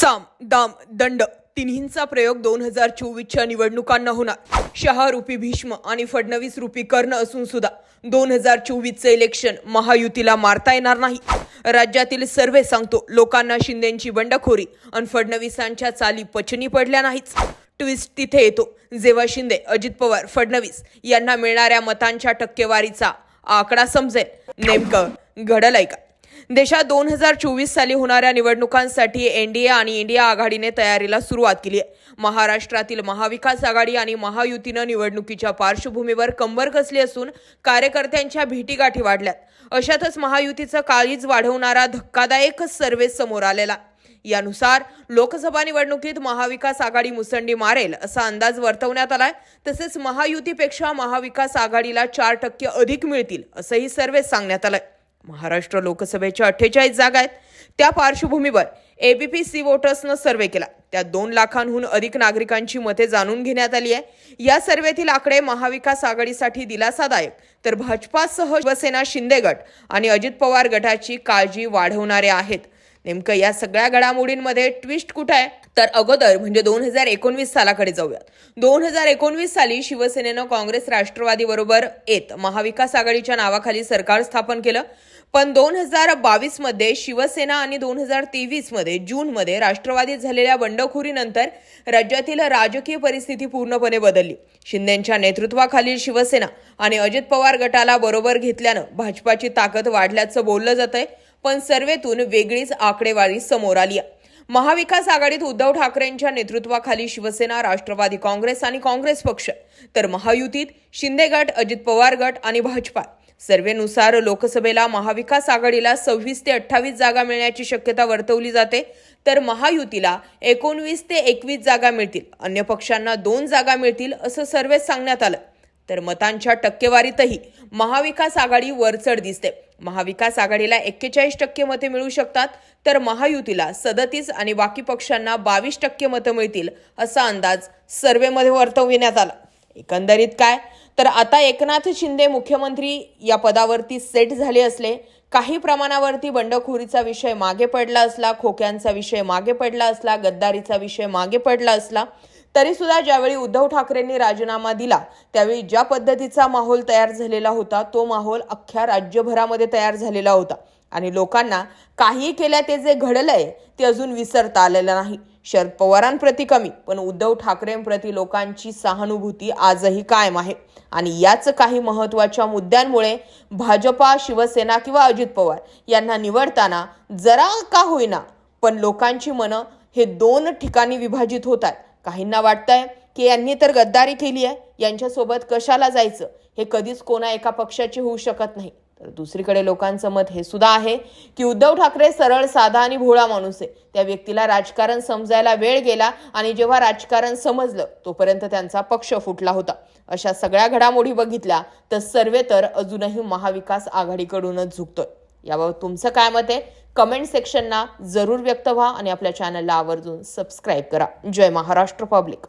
साम दाम दंड तिन्हींचा प्रयोग दोन हजार चोवीसच्या निवडणुकांना होणार. शहा रुपी भीष्म आणि फडणवीस रुपी कर्ण असून सुद्धा दोन हजार चोवीसचे इलेक्शन महायुतीला मारता येणार नाही. राज्यातील सर्वे सांगतो लोकांना शिंदेची बंडखोरी आणि फडणवीसांच्या चाली पचनी पडल्या नाहीच ट्विस्ट तिथे येतो. जेव्हा शिंदे अजित पवार फडणवीस यांना मिळणाऱ्या मतांच्या टक्केवारीचा आकडा समजेल. नेमकं घडलंय का? देशात दोन हजार चोवीस साली होणाऱ्या निवडणुकांसाठी एनडीए आणि इंडिया आघाडीने तयारीला सुरुवात केली आहे. महाराष्ट्रातील महाविकास आघाडी आणि महायुतीनं निवडणुकीच्या पार्श्वभूमीवर कंबर कसली असून कार्यकर्त्यांच्या भेटीगाठी वाढल्यात. अशातच महायुतीचं काळीज वाढवणारा धक्कादायक सर्वे समोर आलेला. यानुसार लोकसभा निवडणुकीत महाविकास आघाडी मुसंडी मारेल असा अंदाज वर्तवण्यात आलाय. तसेच महायुतीपेक्षा महाविकास आघाडीला चार टक्के अधिक मिळतील असंही सर्वे सांगण्यात आलंय. महाराष्ट्र लोकसभेच्या अठ्ठेचाळीस जागा आहेत. त्या पार्श्वभूमीवर एबीपी सी वोटर्सनं सर्वे केला. त्यात दोन लाखांहून अधिक नागरिकांची मते जाणून घेण्यात आली आहे. या सर्वेतील आकडे महाविकास आघाडीसाठी दिलासादायक. तर भाजपासह शिवसेना शिंदे गट आणि अजित पवार गटाची काळजी वाढवणारे आहेत. नेमकं या सगळ्या घडामोडींमध्ये ट्विस्ट कुठं आहे? तर अगोदर म्हणजे दोन हजार एकोणवीस सालाकडे जाऊयात. दोन हजार एकोणवीस साली शिवसेनेनं काँग्रेस राष्ट्रवादी बरोबर येत महाविकास आघाडीच्या नावाखाली सरकार स्थापन केलं. पण दोन हजार बावीसमध्ये शिवसेना आणि दोन हजार तेवीसमध्ये जून मध्ये राष्ट्रवादीत झालेल्या बंडखोरीनंतर राज्यातील राजकीय परिस्थिती पूर्णपणे बदलली. शिंदेच्या नेतृत्वाखालील शिवसेना आणि अजित पवार गटाला बरोबर घेतल्यानं भाजपाची ताकद वाढल्याचं बोललं जातंय. पण सर्वेतून वेगळीच आकडेवारी समोर आली आहे. महाविकास आघाडीत उद्धव ठाकरेंच्या नेतृत्वाखाली शिवसेना राष्ट्रवादी काँग्रेस आणि काँग्रेस पक्ष तर महायुतीत शिंदे गट अजित पवार गट आणि भाजपा. सर्वेनुसार लोकसभेला महाविकास आघाडीला सव्वीस ते अठ्ठावीस जागा मिळण्याची शक्यता वर्तवली जाते तर महायुतीला एकोणवीस ते एकवीस जागा मिळतील. अन्य पक्षांना दोन जागा मिळतील असं सर्वेत सांगण्यात आलं. तर मतांच्या टक्केवारीतही महाविकास आघाडी वरचढ दिसते. महाविकास आघाडीला एक्केचाळीस टक्के मते मिळू शकतात तर महायुतीला सदतीस आणि बाकी पक्षांना बावीस टक्के मतं मिळतील असा अंदाज सर्वेमध्ये वर्तविण्यात आला. एकंदरीत काय? तर आता एकनाथ शिंदे मुख्यमंत्री या पदावरती सेट झाले असले काही प्रमाणावरती बंडखोरीचा विषय मागे पडला असला खोक्यांचा विषय मागे पडला असला गद्दारीचा विषय मागे पडला असला तरी सुद्धा ज्यावेळी उद्धव ठाकरेंनी राजीनामा दिला त्यावेळी ज्या पद्धतीचा माहोल तयार झालेला होता तो माहोल अख्ख्या राज्यभरामध्ये तयार झालेला होता. आणि लोकांना काही केल्या ते जे घडलंय ते अजून विसरता आलेलं नाही. शरद पवारांप्रती कमी पण उद्धव ठाकरेंप्रती लोकांची सहानुभूती आजही कायम आहे. आणि याच काही महत्त्वाच्या मुद्द्यांमुळे भाजपा शिवसेना किंवा अजित पवार यांना निवडताना जरा का होईना पण लोकांची मनं हे दोन ठिकाणी विभाजित होत आहेत. काहींना वाटतंय की यांनी तर गद्दारी केली आहे. यांच्यासोबत कशाला जायचं? हे कधीच कोणा एका पक्षाची होऊ शकत नाही. तर दुसरीकडे लोकांचं मत हे सुद्धा आहे की उद्धव ठाकरे सरळ साधा आणि भोळा माणूस आहे. त्या व्यक्तीला राजकारण समजायला वेळ गेला आणि जेव्हा राजकारण समजलं तोपर्यंत त्यांचा पक्ष फुटला होता. अशा सगळ्या घडामोडी बघितल्या तर सर्वे तर अजूनही महाविकास आघाडीकडूनच झुकतोय. याबाबत तुमचं काय मत आहे? कमेंट सेक्शनना जरूर व्यक्त व्हा आणि आपल्या चॅनलला आवर्जून सबस्क्राईब करा. जय महाराष्ट्र पब्लिक